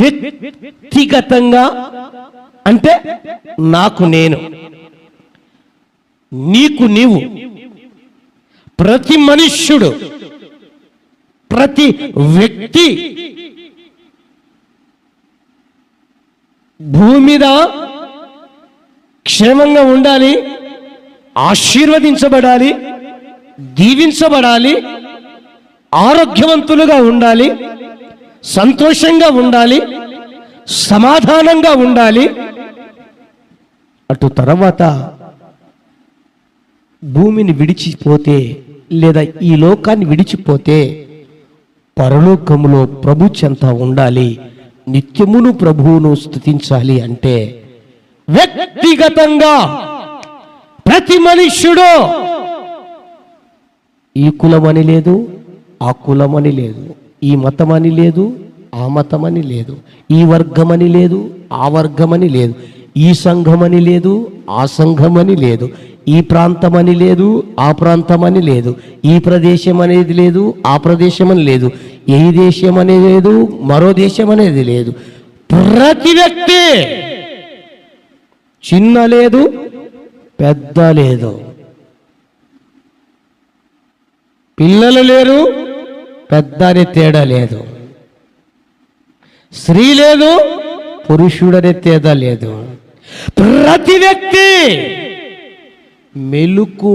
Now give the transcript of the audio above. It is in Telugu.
వ్యక్తిగతంగా అంటే నాకు నేను. నీకు నీవు. ప్రతి మనుష్యుడు ప్రతి వ్యక్తి భూమి మీద క్షేమంగా ఉండాలి ఆశీర్వదించబడాలి దీవించబడాలి ఆరోగ్యవంతులుగా ఉండాలి సంతోషంగా ఉండాలి సమాధానంగా ఉండాలి. అటు తర్వాత భూమిని విడిచిపోతే లేదా ఈ లోకాన్ని విడిచిపోతే పరలోకములో ప్రభు చెంత ఉండాలి. నిత్యమును ప్రభువును స్థుతించాలి అంటే వ్యక్తిగతంగా ప్రతి మనుష్యుడు ఈ కులమని లేదు ఆ కులమని లేదు. ఈ మతమని లేదు ఆ మతమని లేదు. ఈ వర్గమని లేదు ఆ వర్గమని లేదు. ఈ సంఘమని లేదు ఆ సంఘమని లేదు. ఈ ప్రాంతమని లేదు ఆ ప్రాంతమని లేదు. ఈ ప్రదేశం అనేది లేదు ఆ ప్రదేశం అని లేదు. ఏ దేశం అనేది లేదు మరో దేశం అనేది లేదు. ప్రతి వ్యక్తి చిన్న లేదు పెద్ద లేదు. పిల్లలు లేరు పెద్ద తేడా లేదు స్త్రీ లేదు పురుషుడనే తేడా లేదు ప్రతి వ్యక్తి మెలుకు